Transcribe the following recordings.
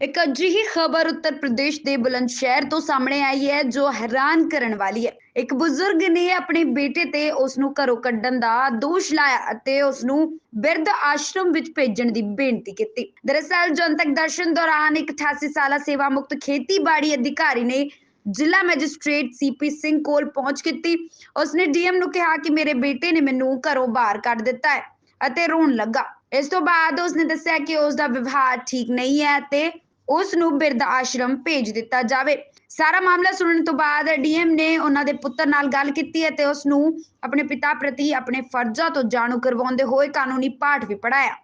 ਇੱਕ ਅਜਿਹੀ ਖਬਰ ਉੱਤਰ ਪ੍ਰਦੇਸ਼ ਦੇ ਬੁਲੰਦ ਸ਼ਹਿਰ ਤੋਂ ਸਾਹਮਣੇ ਆਈ ਹੈ, ਜੋ ਹੈਰਾਨ ਕਰਨ ਵਾਲੀ ਹੈ। ਇੱਕ ਬਜ਼ੁਰਗ ਨੇ ਆਪਣੇ ਬੇਟੇ ਤੇ ਉਸ ਨੂੰ ਘਰੋਂ ਕੱਢਣ ਦਾ ਦੋਸ਼ ਲਾਇਆ ਅਤੇ ਉਸ ਨੂੰ ਬਿਰਧ ਆਸ਼ਰਮ ਵਿੱਚ ਭੇਜਣ ਦੀ ਬੇਨਤੀ ਕੀਤੀ। ਦਰਅਸਲ, ਜਨਤਕ ਦਰਸ਼ਨ ਦੌਰਾਨ ਇੱਕ 88 ਸਾਲਾ ਸੇਵਾ ਮੁਕਤ ਖੇਤੀਬਾੜੀ ਅਧਿਕਾਰੀ ਨੇ ਜ਼ਿਲ੍ਹਾ ਮੈਜਿਸਟ੍ਰੇਟ ਸੀਪੀ ਸਿੰਘ ਕੋਲ ਪਹੁੰਚ ਕੀਤੀ। ਉਸਨੇ ਡੀਐਮ ਨੂੰ ਕਿਹਾ ਕਿ ਮੇਰੇ ਬੇਟੇ ਨੇ ਮੈਨੂੰ ਘਰੋਂ ਬਾਹਰ ਕੱਢ ਦਿੱਤਾ ਹੈ ਅਤੇ ਰੋਣ ਲੱਗਾ। ਇਸ ਤੋਂ ਬਾਅਦ ਉਸਨੇ ਦੱਸਿਆ ਕਿ ਉਸ ਦਾ ਵਿਵਹਾਰ ਠੀਕ ਨਹੀਂ ਹੈ ਤੇ ਉਸ ਨੂੰ ਬਿਰਧ ਆਸ਼ਰਮ ਭੇਜ ਦਿੱਤਾ ਜਾਵੇ। ਸਾਰਾ ਮਾਮਲਾ ਸੁਣਨ ਤੋਂ ਬਾਅਦ ਡੀਐਮ ਨੇ ਉਹਨਾਂ ਦੇ ਪੁੱਤਰ ਨਾਲ ਗੱਲ ਕੀਤੀ ਅਤੇ ਤੇ ਉਸ ਨੂੰ ਆਪਣੇ ਪਿਤਾ ਪ੍ਰਤੀ ਆਪਣੇ ਫਰਜ਼ਾਂ ਤੋਂ ਜਾਣੂ ਕਰਵਾਉਂਦੇ ਹੋਏ ਕਾਨੂੰਨੀ ਪਾਠ ਵੀ ਪੜਾਇਆ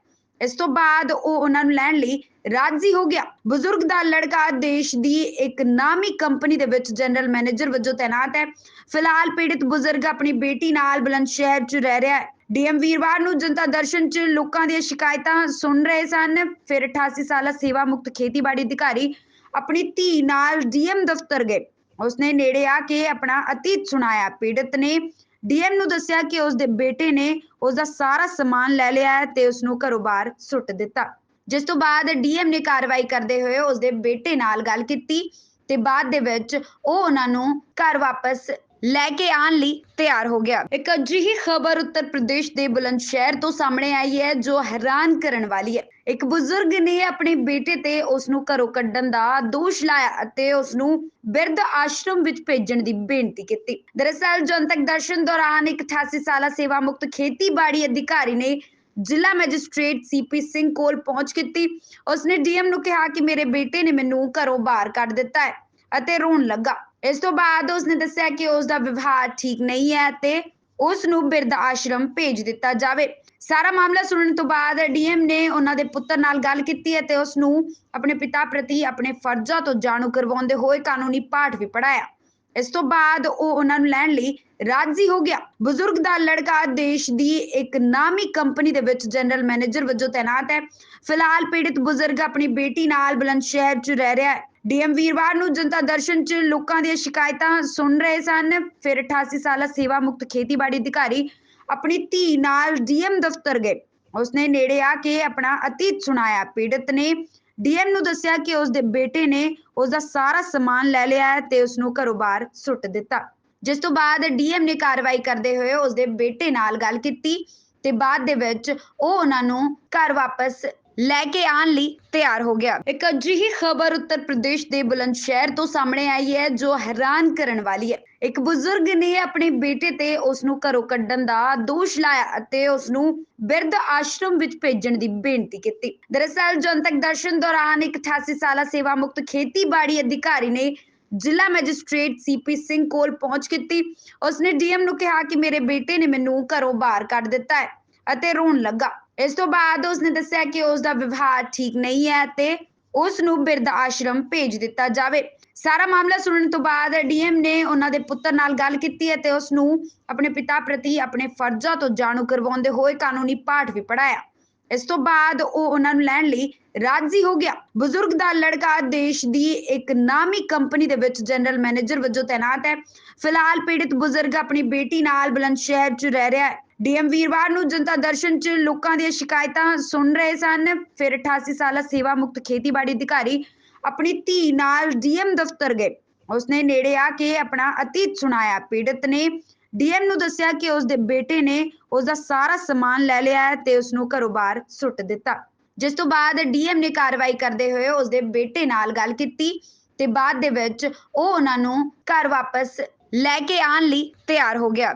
ਇਸ ਤੋਂ ਬਾਅਦ ਉਹ ਉਹਨਾਂ ਨੂੰ ਲੈਣ ਲਈ ਰਾਜ਼ੀ ਹੋ ਗਿਆ। ਬਜ਼ੁਰਗ ਦਾ ਲੜਕਾ ਦੇਸ਼ ਦੀ ਇੱਕ ਨਾਮੀ ਕੰਪਨੀ ਦੇ ਵਿੱਚ ਜਨਰਲ ਮੈਨੇਜਰ ਵਜੋਂ ਤਾਇਨਾਤ ਹੈ। ਫਿਲਹਾਲ ਪੀੜਿਤ ਬਜ਼ੁਰਗ ਆਪਣੀ ਬੇਟੀ ਨਾਲ ਬੁਲੰਦ ਸ਼ਹਿਰ 'ਚ ਰਹਿ ਰਿਹਾ ਹੈ। ਡੀਐਮ ਵੀਰਵਾਰ ਨੂੰ ਜਨਤਾ ਦਰਸ਼ਨ 'ਚ ਲੋਕਾਂ ਦੀਆਂ ਸ਼ਿਕਾਇਤਾਂ ਸੁਣ ਰਹੇ ਸਨ। ਫਿਰ 88 ਸਾਲਾ ਸੇਵਾ ਮੁਕਤ ਖੇਤੀਬਾੜੀ ਅਧਿਕਾਰੀ ਆਪਣੀ ਧੀ ਨਾਲ ਡੀਐਮ ਦਫ਼ਤਰ ਗਏ। ਉਸਨੇ ਨੇੜੇ ਆ ਕੇ ਆਪਣਾ ਅਤੀਤ ਸੁਣਾਇਆ। ਪੀੜਤ ਨੇ ਡੀਐਮ ਨੂੰ ਦੱਸਿਆ ਕਿ ਉਸ ਦੇ ਬੇਟੇ ਨੇ ਉਸ ਦਾ ਸਾਰਾ ਸਮਾਨ ਲੈ ਲਿਆ ਹੈ ਤੇ ਉਸ ਨੂੰ ਘਰੋਂ ਬਾਹਰ ਸੁੱਟ ਦਿੱਤਾ। ਜਿਸ ਤੋਂ ਬਾਅਦ ਡੀਐਮ ਨੇ ਕਾਰਵਾਈ ਕਰਦੇ ਹੋਏ ਉਸ ਦੇ ਬੇਟੇ ਨਾਲ ਗੱਲ ਕੀਤੀ ਤੇ ਬਾਅਦ ਦੇ ਵਿੱਚ ਉਹ ਉਹਨਾਂ ਨੂੰ ਘਰ ਵਾਪਸ ਲੈ ਕੇ ਆਉਣ ਲਈ ਤਿਆਰ ਹੋ ਗਿਆ। ਇੱਕ ਅਜਿਹੀ ਖਬਰ ਉੱਤਰ ਪ੍ਰਦੇਸ਼ ਦੇ ਬੁਲੰਦ ਸ਼ਹਿਰ ਤੋਂ ਸਾਹਮਣੇ ਆਈ ਹੈ, ਜੋ ਹੈਰਾਨ ਕਰਨ ਵਾਲੀ ਹੈ। ਇੱਕ ਬਜ਼ੁਰਗ ਨੇ ਆਪਣੇ ਬੇਟੇ ਤੇ ਉਸ ਨੂੰ ਘਰੋਂ ਕੱਢਣ ਦਾ ਦੋਸ਼ ਲਾਇਆ ਅਤੇ ਉਸ ਨੂੰ ਬਿਰਧ ਆਸ਼ਰਮ ਵਿੱਚ ਭੇਜਣ ਦੀ ਬੇਨਤੀ ਕੀਤੀ। ਦਰਅਸਲ, ਜਨਤਕ ਦਰਸ਼ਨ ਦੌਰਾਨ ਇੱਕ 88 ਸਾਲਾ ਸੇਵਾ ਮੁਕਤ ਖੇਤੀਬਾੜੀ ਅਧਿਕਾਰੀ ਨੇ ਜ਼ਿਲ੍ਹਾ ਮੈਜਿਸਟ੍ਰੇਟ ਸੀਪੀ ਸਿੰਘ ਕੋਲ ਪਹੁੰਚ ਕੀਤੀ। ਉਸਨੇ ਡੀਐਮ ਨੂੰ ਕਿਹਾ ਕਿ ਮੇਰੇ ਬੇਟੇ ਨੇ ਮੈਨੂੰ ਘਰੋਂ ਬਾਹਰ ਕੱਢ ਦਿੱਤਾ ਹੈ ਅਤੇ ਰੋਣ ਲੱਗਾ। ਇਸ ਤੋਂ ਬਾਅਦ ਉਸਨੇ ਦੱਸਿਆ ਕਿ ਉਸ ਦਾ ਵਿਵਹਾਰ ਠੀਕ ਨਹੀਂ ਹੈ ਤੇ ਉਸ ਨੂੰ ਬਿਰਧ ਆਸ਼ਰਮ ਭੇਜ ਦਿੱਤਾ ਜਾਵੇ। ਸਾਰਾ ਮਾਮਲਾ ਸੁਣਨ ਤੋਂ ਬਾਅਦ ਡੀਐਮ ਨੇ ਉਹਨਾਂ ਦੇ ਪੁੱਤਰ ਨਾਲ ਗੱਲ ਕੀਤੀ ਅਤੇ ਉਸ ਨੂੰ ਆਪਣੇ ਪਿਤਾ ਪ੍ਰਤੀ ਆਪਣੇ ਫਰਜ਼ਾਂ ਤੋਂ ਜਾਣੂ ਕਰਵਾਉਂਦੇ ਹੋਏ ਕਾਨੂੰਨੀ ਪਾਠ ਵੀ ਪੜਾਇਆ ਇਸ ਤੋਂ ਬਾਅਦ ਉਹ ਉਹਨਾਂ ਨੂੰ ਲੈਣ ਲਈ ਰਾਜ਼ੀ ਹੋ ਗਿਆ। ਬਜ਼ੁਰਗ ਦਾ ਲੜਕਾ ਦੇਸ਼ ਦੀ ਇੱਕ ਨਾਮੀ ਕੰਪਨੀ ਦੇ ਵਿੱਚ ਜਨਰਲ ਮੈਨੇਜਰ ਵਜੋਂ ਤਾਇਨਾਤ ਹੈ। ਫਿਲਹਾਲ ਪੀੜਿਤ ਬਜ਼ੁਰਗ ਆਪਣੀ ਬੇਟੀ ਨਾਲ ਬੁਲੰਦ ਸ਼ਹਿਰ 'ਚ ਰਹਿ ਰਿਹਾ ਹੈ। ਡੀਐਮ ਵੀਰਵਾਰ ਨੂੰ ਜਨਤਾ ਦਰਸ਼ਨ 'ਚ ਲੋਕਾਂ ਦੀਆਂ ਸ਼ਿਕਾਇਤਾਂ ਸੁਣ ਰਹੇ ਸਨ। ਫਿਰ 88 ਸਾਲਾ ਸੇਵਾ ਮੁਕਤ ਖੇਤੀਬਾੜੀ ਅਧਿਕਾਰੀ ਆਪਣੀ ਧੀ ਨਾਲ ਡੀਐਮ ਦਫ਼ਤਰ ਗਏ। ਉਸਨੇ ਨੇੜੇ ਆ ਕੇ ਆਪਣਾ ਅਤੀਤ ਸੁਣਾਇਆ। ਪੀੜਤ ਨੇ ਡੀਐਮ ਨੂੰ ਦੱਸਿਆ ਕਿ ਉਸ ਦੇ ਬੇਟੇ ਨੇ ਉਸ ਦਾ ਸਾਰਾ ਸਮਾਨ ਲੈ ਲਿਆ ਤੇ ਉਸ ਨੂੰ ਘਰੋਂ ਬਾਹਰ ਸੁੱਟ ਦਿੱਤਾ। ਜਿਸ ਤੋਂ ਬਾਅਦ ਡੀਐਮ ਨੇ ਕਾਰਵਾਈ ਕਰਦੇ ਹੋਏ ਉਸ ਦੇ ਬੇਟੇ ਨਾਲ ਗੱਲ ਕੀਤੀ ਤੇ ਬਾਅਦ ਦੇ ਵਿੱਚ ਉਹ ਉਹਨਾਂ ਨੂੰ ਘਰ ਵਾਪਸ ਲੈ ਕੇ ਆਉਣ ਲਈ ਤਿਆਰ ਹੋ ਗਿਆ। ਇੱਕ ਅਜਿਹੀ ਖਬਰ ਉੱਤਰ ਪ੍ਰਦੇਸ਼ ਦੇ ਬੁਲੰਦ ਸ਼ਹਿਰ ਤੋਂ ਸਾਹਮਣੇ ਆਈ ਹੈ, ਜੋ ਹੈਰਾਨ ਕਰਨ ਵਾਲੀ ਹੈ। ਇੱਕ ਬਜ਼ੁਰਗ ਨੇ ਆਪਣੇ ਬੇਟੇ ਤੇ ਉਸ ਨੂੰ ਘਰੋਂ ਕੱਢਣ ਦਾ ਦੋਸ਼ ਲਾਇਆ ਅਤੇ ਉਸ ਨੂੰ ਬਿਰਧ ਆਸ਼ਰਮ ਵਿੱਚ ਭੇਜਣ ਦੀ ਬੇਨਤੀ ਕੀਤੀ। ਦਰਅਸਲ, ਜਨਤਕ ਦਰਸ਼ਨ ਦੌਰਾਨ ਇੱਕ 88 ਸਾਲਾ ਸੇਵਾ ਮੁਕਤ ਖੇਤੀਬਾੜੀ ਅਧਿਕਾਰੀ ਨੇ ਜ਼ਿਲ੍ਹਾ ਮੈਜਿਸਟ੍ਰੇਟ ਸੀਪੀ ਸਿੰਘ ਕੋਲ ਪਹੁੰਚ ਕੀਤੀ। ਉਸਨੇ ਡੀਐਮ ਨੂੰ ਕਿਹਾ ਕਿ ਮੇਰੇ ਬੇਟੇ ਨੇ ਮੈਨੂੰ ਘਰੋਂ ਬਾਹਰ ਕੱਢ ਦਿੱਤਾ ਹੈ ਅਤੇ ਰੋਣ ਲੱਗਾ। ਇਸ ਤੋਂ ਬਾਅਦ ਉਸਨੇ ਦੱਸਿਆ ਕਿ ਉਸ ਦਾ ਵਿਵਹਾਰ ਠੀਕ ਨਹੀਂ ਹੈ ਤੇ ਉਸ ਨੂੰ ਬਿਰਧ ਆਸ਼ਰਮ ਭੇਜ ਦਿੱਤਾ ਜਾਵੇ। ਸਾਰਾ ਮਾਮਲਾ ਸੁਣਨ ਤੋਂ ਬਾਅਦ ਡੀਐਮ ਨੇ ਉਹਨਾਂ ਦੇ ਪੁੱਤਰ ਨਾਲ ਗੱਲ ਕੀਤੀ ਹੈ ਤੇ ਉਸ ਨੂੰ ਆਪਣੇ ਪਿਤਾ ਪ੍ਰਤੀ ਆਪਣੇ ਫਰਜ਼ਾਂ ਤੋਂ ਜਾਣੂ ਕਰਵਾਉਂਦੇ ਹੋਏ ਕਾਨੂੰਨੀ ਪਾਠ ਵੀ ਪੜਾਇਆ ਇਸ ਤੋਂ ਬਾਅਦ ਉਹ ਉਹਨਾਂ ਨੂੰ ਲੈਣ ਲਈ ਰਾਜ਼ੀ ਹੋ ਗਿਆ। ਬਜ਼ੁਰਗ ਦਾ ਲੜਕਾ ਦੇਸ਼ ਦੀ ਇੱਕ ਨਾਮੀ ਕੰਪਨੀ ਦੇ ਵਿੱਚ ਜਨਰਲ ਮੈਨੇਜਰ ਵਜੋਂ ਤਾਇਨਾਤ ਹੈ। ਫਿਲਹਾਲ ਪੀੜਿਤ ਬਜ਼ੁਰਗ ਆਪਣੀ ਬੇਟੀ ਨਾਲ ਬੁਲੰਦ ਸ਼ਹਿਰ 'ਚ ਰਹਿ ਰਿਹਾ ਹੈ। ਡੀਐਮ ਵੀਰਵਾਰ ਨੂੰ ਜਨਤਾ ਦਰਸ਼ਨ 'ਚ ਲੋਕਾਂ ਦੀਆਂ ਸ਼ਿਕਾਇਤਾਂ ਸੁਣ ਰਹੇ ਸਨ। ਫਿਰ 88 ਸਾਲਾ ਸੇਵਾ ਮੁਕਤ ਖੇਤੀਬਾੜੀ ਅਧਿਕਾਰੀ ਆਪਣੀ ਧੀ ਨਾਲ ਡੀਐਮ ਦਫ਼ਤਰ ਗਏ। ਉਸਨੇ ਨੇੜੇ ਆ ਕੇ ਆਪਣਾ ਅਤੀਤ ਸੁਣਾਇਆ। ਪੀੜਤ ਨੇ ਡੀਐਮ ਨੂੰ ਦੱਸਿਆ ਕਿ ਉਸ ਦੇ ਬੇਟੇ ਨੇ ਉਸ ਦਾ ਸਾਰਾ ਸਮਾਨ ਲੈ ਲਿਆ ਹੈ ਤੇ ਉਸ ਨੂੰ ਘਰੋਂ ਬਾਹਰ ਸੁੱਟ ਦਿੱਤਾ। ਜਿਸ ਤੋਂ ਬਾਅਦ ਡੀਐਮ ਨੇ ਕਾਰਵਾਈ ਕਰਦੇ ਹੋਏ ਉਸ ਦੇ ਬੇਟੇ ਨਾਲ ਗੱਲ ਕੀਤੀ ਤੇ ਬਾਅਦ ਦੇ ਵਿੱਚ ਉਹ ਉਹਨਾਂ ਨੂੰ ਘਰ ਵਾਪਸ ਲੈ ਕੇ ਆਉਣ ਲਈ ਤਿਆਰ ਹੋ ਗਿਆ।